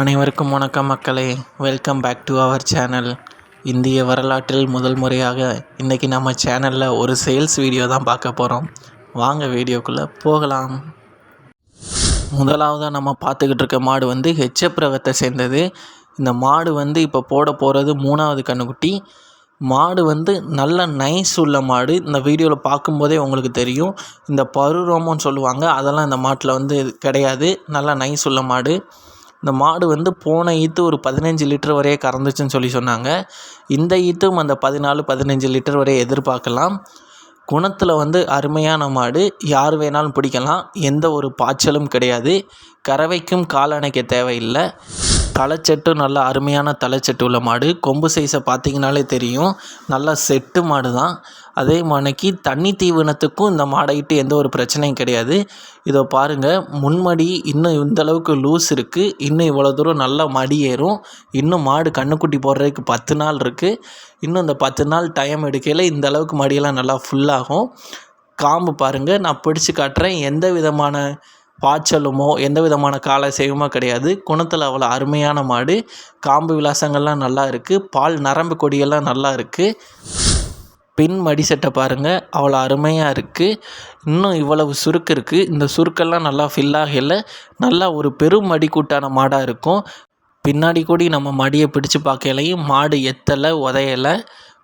அனைவருக்கும் வணக்கம் மக்களே. Welcome back to our channel இந்திய வரலாற்றில் முதல் முறையாக இன்றைக்கி நம்ம சேனலில் ஒரு சேல்ஸ் வீடியோ தான் பார்க்க போகிறோம் வாங்க வீடியோக்குள்ளே போகலாம். முதலாவதாக நம்ம பார்த்துக்கிட்டு இருக்க மாடு வந்து ஹெச்எப் ரகத்தை சேர்ந்தது. இந்த மாடு வந்து இப்போ போட போகிறது மூணாவது கன்றுக்குட்டி மாடு வந்து நல்ல நைஸ் உள்ள மாடு. இந்த வீடியோவில் பார்க்கும்போதே உங்களுக்கு தெரியும். இந்த பருரோமம்னு சொல்லுவாங்க. அதெல்லாம் இந்த மாட்டில் வந்து கிடையாது. நல்லா நைஸ் உள்ள மாடு. இந்த மாடு வந்து போன ஈத்து ஒரு பதினஞ்சு லிட்டர் வரையே கறந்துச்சுன்னு சொல்லி சொன்னாங்க. இந்த ஈத்தும் அந்த பதினாலு பதினஞ்சு லிட்டர் வரையே எதிர்பார்க்கலாம். குணத்தில் வந்து அருமையான மாடு. யார் வேணாலும் பிடிக்கலாம். எந்த ஒரு பாய்ச்சலும் கிடையாது. கறவைக்கும் காலணைக்க தேவையில்லை. தலைச்செட்டு நல்ல அருமையான தலைச்செட்டு உள்ள மாடு. கொம்பு சைஸை பார்த்தீங்கனாலே தெரியும். நல்லா செட்டு மாடு தான் அதே மானைக்கு தண்ணி தீவனத்துக்கும் இந்த மாடையிட்டு எந்த ஒரு பிரச்சனையும் கிடையாது. இதோ பாருங்கள் முன்மடி இன்னும் இந்தளவுக்கு லூஸ் இருக்குது இன்னும் இவ்வளோ தூரம் நல்லா மடி ஏறும். இன்னும் மாடு கண்ணுக்குட்டி போடுறதுக்கு பத்து நாள் இருக்குது இன்னும் இந்த பத்து நாள் டைம் எடுக்கையில் இந்த அளவுக்கு மடியெல்லாம் நல்லா ஃபுல்லாகும் காம்பு பாருங்கள் நான் பிடிச்சி காட்டுறேன். எந்த விதமான பாய்ச்சலுமோ எந்த விதமான கால அசைவுமோ கிடையாது. குணத்தில் அவ்வளோ அருமையான மாடு. காம்பு விலாசங்கள்லாம் நல்லா இருக்குது பால் நரம்பு கொடியெல்லாம் நல்லா இருக்குது பின் மடி செட்டை பாருங்கள் அவ்வளோ அருமையாக இருக்குது இன்னும் இவ்வளவு சுருக்கு இருக்குது இந்த சுருக்கெல்லாம் நல்லா ஃபில் ஆகல. நல்லா ஒரு பெரும் மடிக்கூட்டான மாடாக இருக்கும். பின்னாடி கூடி நம்ம மடியை பிடிச்சு பார்க்கலையும் மாடு எத்தலை உதையலை.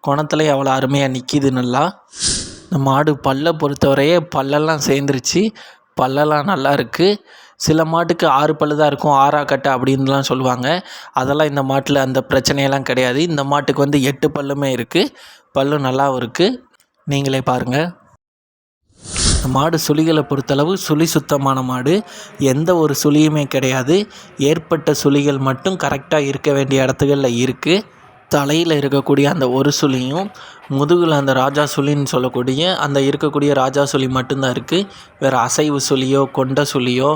குணத்துலேயும் அவ்வளோ அருமையாக நிற்கிது நல்லா இந்த மாடு பல்லை பொறுத்தவரையே பல்லெல்லாம் சேர்ந்துருச்சு. பல்லெல்லாம் நல்லா இருக்குது சில மாட்டுக்கு ஆறு பல்லு தான் இருக்கும் ஆறாக்கட்டை அப்படின்லாம் சொல்லுவாங்க. அதெல்லாம் இந்த மாட்டில் அந்த பிரச்சனையெல்லாம் கிடையாது. இந்த மாட்டுக்கு வந்து எட்டு பல்லுமே இருக்குது பல்லு நல்லாவும் இருக்குது நீங்களே பாருங்கள் இந்த மாடு சுழிகளை பொறுத்தளவு சுழி சுத்தமான மாடு. எந்த ஒரு சுழியுமே கிடையாது. ஏற்பட்ட சுழிகள் மட்டும் கரெக்டாக இருக்க வேண்டிய இடத்துகளில் இருக்குது தலையில் இருக்கக்கூடிய அந்த ஒரு சுழியும் முதுகில் அந்த ராஜா சுழின்னு சொல்லக்கூடிய அந்த இருக்கக்கூடிய ராஜா சுழி மட்டும்தான் இருக்குது வேறு அசைவு சுழியோ கொண்ட சுழியோ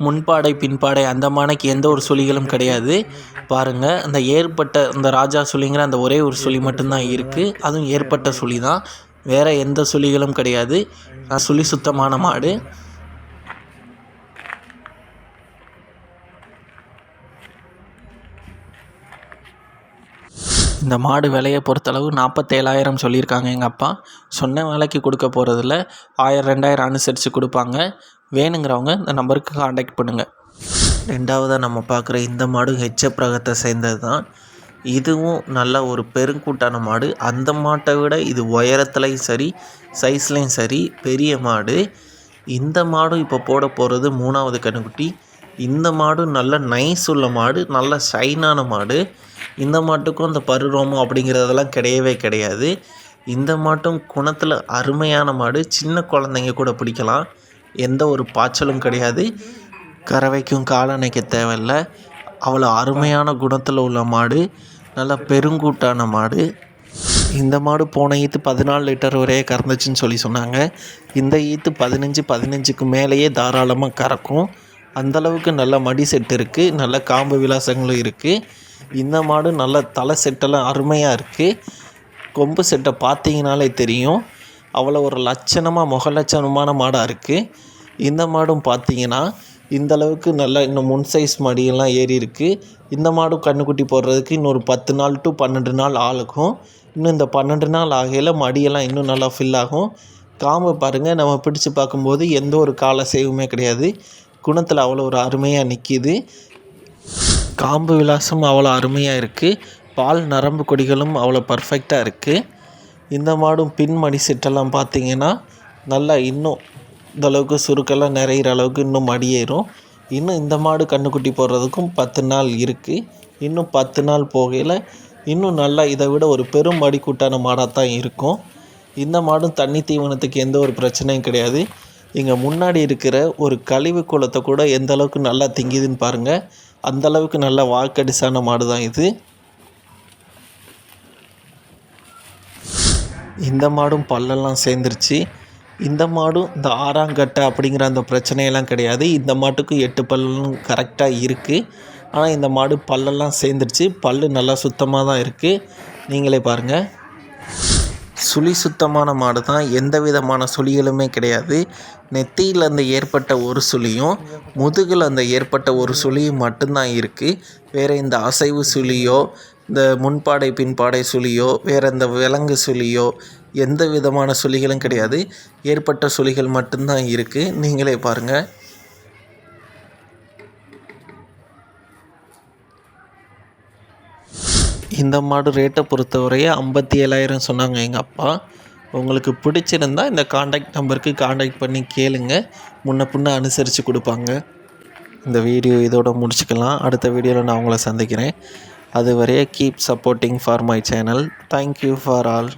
முன்பாடை பின்பாடை அந்த மானைக்கு எந்த ஒரு சுழிகளும் கிடையாது. பாருங்கள் அந்த ஏற்பட்ட அந்த ராஜா சுழிங்கிற அந்த ஒரே ஒரு சுழி மட்டும்தான் இருக்குது அதுவும் ஏற்பட்ட சுழி தான் வேறு எந்த சுழிகளும் கிடையாது. சுழி சுத்தமான மாடு. இந்த மாடு விலையை பொறுத்தளவு நாற்பத்தேழாயிரம் சொல்லியிருக்காங்க எங்கள் அப்பா. சொன்ன விலைக்கு கொடுக்க போகிறதில்ல ஆயிரம் ரெண்டாயிரம் அனுசரித்து கொடுப்பாங்க. வேணுங்கிறவங்க இந்த நம்பருக்கு காண்டாக்ட் பண்ணுங்கள் ரெண்டாவதாக நம்ம பார்க்குற இந்த மாடு ஹெச்எப் ரகத்தை சேர்ந்தது தான் இதுவும் நல்ல ஒரு பெருங்கூட்டான மாடு. அந்த மாட்டை விட இது உயரத்துலையும் சரி சைஸ்லேயும் சரி பெரிய மாடு. இந்த மாடும் இப்போ போட போகிறது மூணாவது கன்றுக்குட்டி இந்த மாடும் நல்ல நைஸ் உள்ள மாடு நல்ல ஷைனான மாடு. இந்த மாட்டுக்கும் இந்த பரு ரோமம் அப்படிங்கிறதெல்லாம் கிடையவே கிடையாது. இந்த மாட்டும் குணத்தில் அருமையான மாடு. சின்ன குழந்தைங்க கூட பிடிக்கலாம். எந்த ஒரு பாய்ச்சலும் கிடையாது. கறவைக்கும் காலணைக்க தேவையில்ல. அவ்வளோ அருமையான குணத்தில் உள்ள மாடு. நல்ல பெருங்கூட்டான மாடு. இந்த மாடு போன ஈத்து பதினாலு லிட்டர் வரையே கறந்துச்சுன்னு சொல்லி சொன்னாங்க. இந்த ஈத்து பதினஞ்சு பதினஞ்சுக்கு மேலேயே தாராளமாக கறக்கும். அந்தளவுக்கு நல்ல மடி செட் இருக்குது நல்ல காம்பு விலாசங்களும் இருக்குது இந்த மாடு நல்ல தலை செட்டெல்லாம் அருமையாக இருக்குது கொம்பு செட்டை பார்த்தீங்கனாலே தெரியும். அவ்வளோ ஒரு லட்சணமாக முக லட்சணமான மாடாக இருக்குது இந்த மாடும் பார்த்தீங்கன்னா இந்த அளவுக்கு இன்னும் முன் சைஸ் மடியெல்லாம் ஏறி இருக்குது இந்த மாடும் கன்றுக்குட்டி போடுறதுக்கு இன்னொரு பத்து நாள் டு பன்னெண்டு நாள் ஆளுக்கும். இன்னும் இந்த பன்னெண்டு நாள் ஆகையில் மடியெல்லாம் இன்னும் நல்லா ஃபில் ஆகும். காம்பை பாருங்கள் நம்ம பிடிச்சு பார்க்கும்போது எந்த ஒரு கால சேவுமே கிடையாது. குணத்தில் அவ்வளோ ஒரு அருமையாக நிற்கிது காம்பு விலாசம் அவ்வளோ அருமையாக இருக்குது பால் நரம்பு கொடிகளும் அவ்வளோ பர்ஃபெக்டாக இருக்குது இந்த மாடும் பின் மடி செட்டெல்லாம் பார்த்திங்கன்னா நல்லா இன்னும் இந்தளவுக்கு சுருக்கெல்லாம் நிறையிற அளவுக்கு இன்னும் மடியேறும் இன்னும் இந்த மாடு கண்ணுக்குட்டி போடுறதுக்கும் பத்து நாள் இருக்குது இன்னும் பத்து நாள் போகையில் இன்னும் நல்லா இதை விட ஒரு பெரும் மடிக்கூட்டான மாடாக தான் இருக்கும். இந்த மாடும் தண்ணி தீவனத்துக்கு எந்த ஒரு பிரச்சனையும் கிடையாது. இங்கே முன்னாடி இருக்கிற ஒரு கழிவு குளத்தை கூட எந்த அளவுக்கு நல்லா திங்கிதுன்னு பாருங்கள் அந்த அளவுக்கு நல்ல வாக்கடிசான மாடு தான் இது. இந்த மாடும் பல்லெல்லாம் சேர்ந்துருச்சு. இந்த மாடும் இந்த ஆறாங்கட்டை அப்படிங்கிற அந்த பிரச்சனையெல்லாம் கிடையாது. இந்த மாட்டுக்கு எட்டு பல்லும் கரெக்டாக இருக்குது ஆனால் இந்த மாடு பல்லெல்லாம் சேர்ந்துருச்சு. பல் நல்லா சுத்தமாக தான் இருக்குது நீங்களே பாருங்கள் சுழி சுத்தமான மாடு தான். எந்த விதமான சுழிகளுமே கிடையாது. நெத்தியில் அந்த ஏற்பட்ட ஒரு சுழியும் முதுகில் அந்த ஏற்பட்ட ஒரு சுழியும் மட்டும்தான் இருக்குது வேறு இந்த அசைவு சுழியோ இந்த முன்பாடை பின்பாடை சுழியோ வேறு இந்த விலங்கு சுழியோ எந்த விதமான சுழிகளும் கிடையாது. ஏற்பட்ட சுழிகள் மட்டும்தான் இருக்குது நீங்களே பாருங்கள் இந்த மாடு ரேட்டை பொறுத்தவரையே ஐம்பத்தி ஏழாயிரம் சொன்னாங்க எங்கள் அப்பா. உங்களுக்கு பிடிச்சிருந்தா இந்த காண்டாக்ட் நம்பருக்கு காண்டாக்ட் பண்ணி கேளுங்க. முன்ன பின்ன அனுசரித்து கொடுப்பாங்க. இந்த வீடியோ இதோட முடிச்சுக்கலாம். அடுத்த வீடியோவில் நான் உங்களை சந்திக்கிறேன். அதுவரையே keep supporting for my channel thank you for all